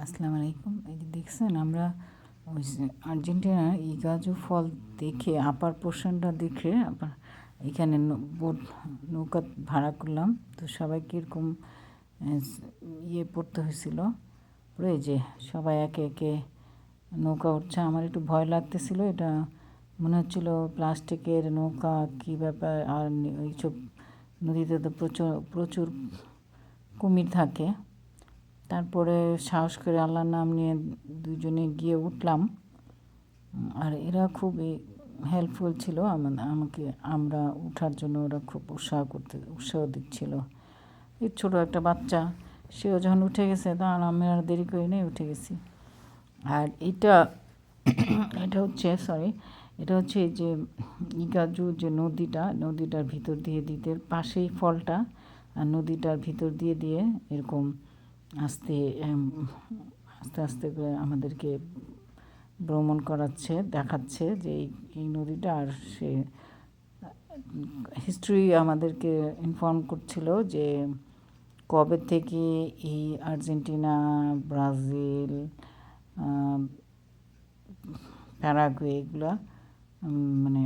আসসালামু আলাইকুম। এই যে দেখছেন, আমরা ওই আর্জেন্টিনার ইগাজু ফল দেখে, আপার পোর্শনটা দেখে আবার এখানে বোট, নৌকা ভাড়া করলাম। তো সবাই কীরকম ইয়ে পড়তে হয়েছিল? পরে যে সবাই একে একে নৌকা উঠছে। আমার একটু ভয় লাগতেছিল, এটা মনে হচ্ছিল প্লাস্টিকের নৌকা কী ব্যাপার, আর এইসব নদীতে তো প্রচুর প্রচুর কুমির থাকে। তারপরে সাহস করে আল্লাহর নাম নিয়ে দুজনে গিয়ে উঠলাম। আর এরা খুবই হেল্পফুল ছিল। আমাকে, আমরা উঠার জন্য ওরা খুব উৎসাহ করতে, উৎসাহ দিচ্ছিল। এই ছোটো একটা বাচ্চা, সেও যখন উঠে গেছে তখন আমি আর দেরি করি নেই, উঠে গেছি। আর এটা এটা হচ্ছে সরি এটা হচ্ছে যে ইগাজু যে নদীটা, নদীটার ভিতর দিয়ে দিতে পাশেই ফলটা, আর নদীটার ভিতর দিয়ে দিয়ে এরকম আস্তে আস্তে আস্তে করে আমাদেরকে ভ্রমণ করাচ্ছে, দেখাচ্ছে যে এই নদীটা আর সে হিস্ট্রি আমাদেরকে ইনফর্ম করছিল যে কবে থেকে এই আর্জেন্টিনা, ব্রাজিল প্যারাগুয়ে এগুলো মানে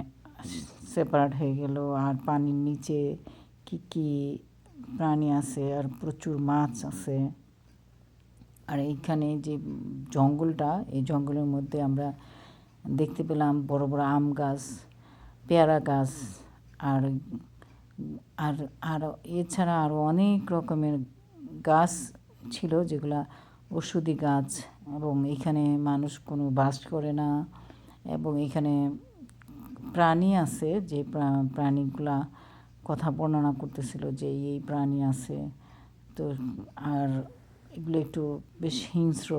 সেপারেট হয়ে গেল, আর পানির নিচে কী কী প্রাণী আছে, আর প্রচুর মাছ আছে। আর এইখানে যে জঙ্গলটা, এই জঙ্গলের মধ্যে আমরা দেখতে পেলাম বড় বড় আম গাছ, পেয়ারা গাছ, আর আর আর এছাড়া আরও অনেক রকমের গাছ ছিল যেগুলা ওষুধি গাছ এবং এখানে মানুষ কোনো বাস করে না এবং এখানে প্রাণী আছে যে প্রাণীগুলা কথা বর্ণনা করতেছিল যে এই প্রাণী আছে। তো, আর এগুলো একটু বেশ হিংস্র।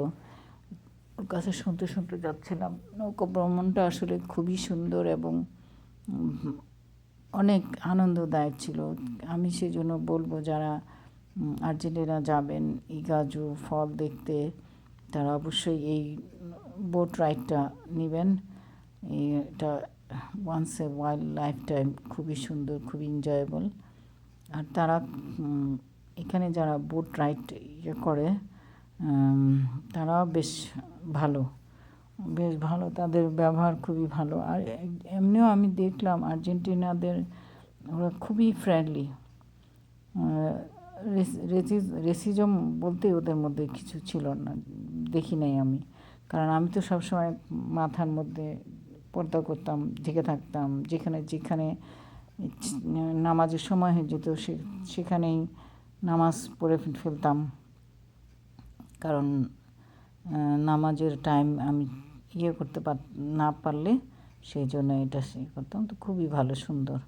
ওর কাছে শুনতে শুনতে যাচ্ছিলাম নৌকা ভ্রমণটা আসলে খুবই সুন্দর এবং অনেক আনন্দদায়ক ছিল। আমি সেই জন্য বলব যারা আর্জেন্টিনা যাবেন ইগাজু ফল দেখতে, তারা অবশ্যই এই বোট রাইডটা নেবেন। এটা once a wild life time খুবই সুন্দর, খুবই এনজয়েবল আর তারা এখানে যারা বোট রাইড ইয়ে করে তারাও বেশ ভালো। বেশ ভালো, তাদের ব্যবহার খুবই ভালো। আর এমনিও আমি দেখলাম আর্জেন্টিনাদের, ওরা খুবই ফ্রেন্ডলি রেসিজম বলতে ওদের মধ্যে কিছু ছিল না, দেখি নাই আমি। কারণ আমি তো সবসময় মাথার মধ্যে পর্দা করতাম ঢেকে থাকতাম। যেখানে যেখানে নামাজের সময় হয়ে যেত সেখানেই নামাজ পড়ে ফেলতাম। কারণ নামাজের টাইম আমি ইয়ে করতে পার, না পারলে সেই জন্য এটা সে করতাম। তো খুবই ভালো, সুন্দর।